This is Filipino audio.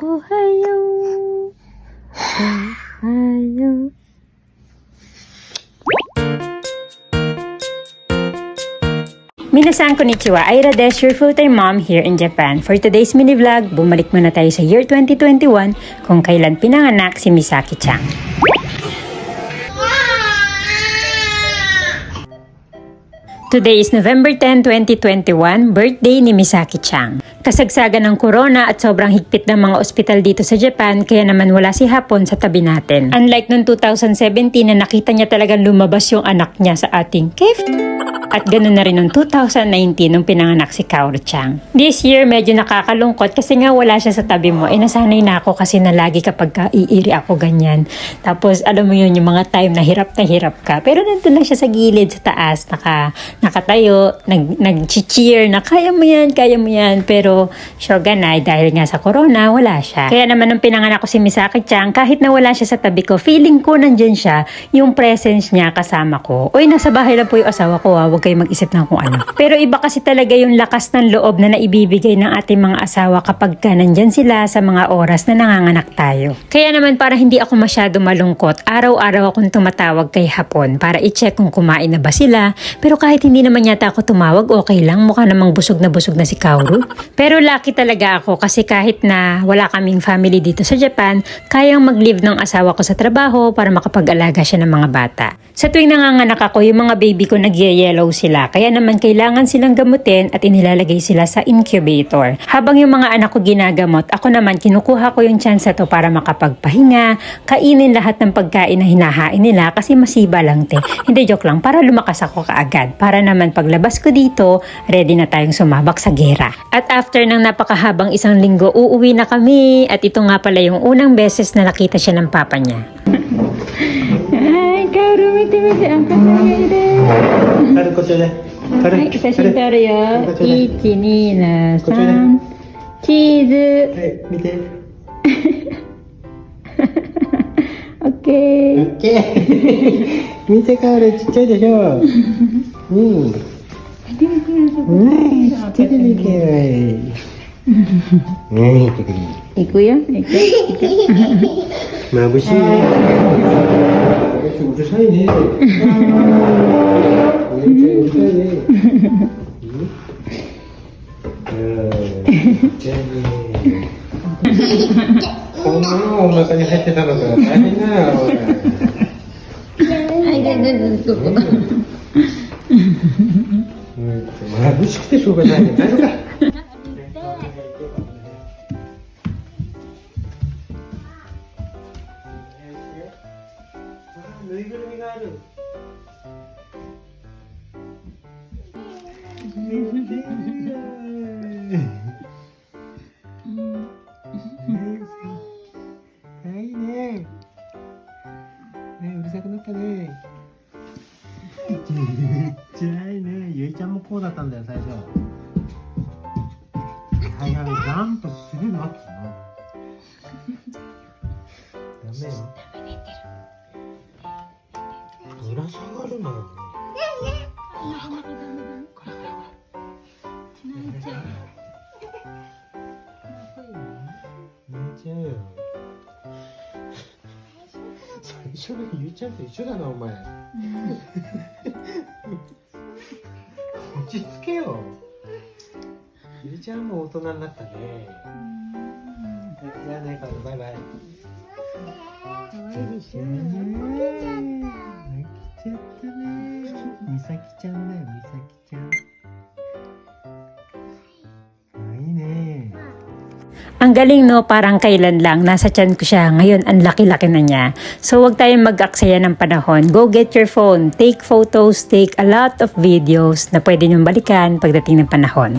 Ohayo. Ohayo. Minasan konnichiwa, Aira Des, your full-time mom here in Japan. For today's mini vlog, bumalik muna tayo sa year 2021 kung kailan pinanganak si Misaki Chang. Today is November 10, 2021, birthday ni Misaki Chang. Kasagsagan ng corona at sobrang higpit ng mga ospital dito sa Japan kaya naman wala si Hapon sa tabi natin. Unlike noong 2017 na nakita niya talagang lumabas yung anak niya sa ating cave. At ganoon na rin noong 2019 nung pinanganak si Kaoru Chang. This year medyo nakakalungkot kasi nga wala siya sa tabi mo. Eh nasanay na ako kasi na lagi kapag ka iiri ako ganyan. Tapos alam mo yun yung mga time na hirap na hirap ka. Pero nandun lang siya sa gilid sa taas, naka, nakatayo, nag, nag-cheer na kaya mo yan, kaya mo yan. Pero shoganay dahil nga sa corona, wala siya. Kaya naman nung pinanganak ko si Misaki Chang, kahit na wala siya sa tabi ko, feeling ko nandyan siya, yung presence niya kasama ko. Uy, nasa bahay lang po yung asawa ko ha, huwag kayo mag-isip ng kung ano. Pero iba kasi talaga yung lakas ng loob na naibibigay ng ating mga asawa kapag ka nandyan sila sa mga oras na nanganganak tayo. Kaya naman para hindi ako masyado malungkot, araw-araw akong tumatawag kay Hapon para i-check kung kumain na ba sila. Pero kahit hindi naman yata ako tumawag, okay lang. Mukha namang busog na busog na si Kaoru. Pero lucky talaga ako kasi kahit na wala kaming family dito sa Japan, kayang mag-leave ng asawa ko sa trabaho para makapag-alaga siya ng mga bata. Sa tuwing nanganganak ako, yung mga baby ko nagye-yellow sila. Kaya naman kailangan silang gamutin at inilalagay sila sa incubator. Habang yung mga anak ko ginagamot, ako naman kinukuha ko yung chance to para makapagpahinga, kainin lahat ng pagkain na hinahain nila kasi masiba lang te. Hindi joke lang, para lumakas ako kaagad. Para naman paglabas ko dito, ready na tayong sumabak sa gera. At after ng napakahabang isang linggo, uuwi na kami. At ito nga pala yung unang beses na nakita siya ng papa niya. Ay, Kaoru, mite mite, ang kasagay 軽くこちらで軽はい、写真撮るよ。こっちおいで1、2、こっちおいで3。チーズ。はい見てオッケー。オッケー見てかおるちっちゃいでしょ うん。ないしいねえ行くよ行くよ眩しいうるさいねうるさいねこん。なのお腹に入ってたのか大変だよ。はい、で、で、で、どこ。眩しくてしょうがないね。大丈夫か。ぬいぐるみがある。いいね。ね、うるさくなったね。ちっちゃいね。ゆいちゃんもこうだったんだよ、最初。はいはい、ジャンプするなっつうの。ダメよ。ぶら下がるのよ。泣最初のゆいちゃんと一緒だな、お前。落ち着けよ。ゆいちゃんも大人になったね。じゃあね、カバイバイ。可愛いでしょ。泣きちゃったね。みさきちゃんだよ、みさきちゃん。Ang galing no, parang kailan lang, nasa tiyan ko siya, ngayon ang laki-laki na niya. So wag tayong mag-aksaya ng panahon. Go get your phone, take photos, take a lot of videos na pwede niyong balikan pagdating ng panahon.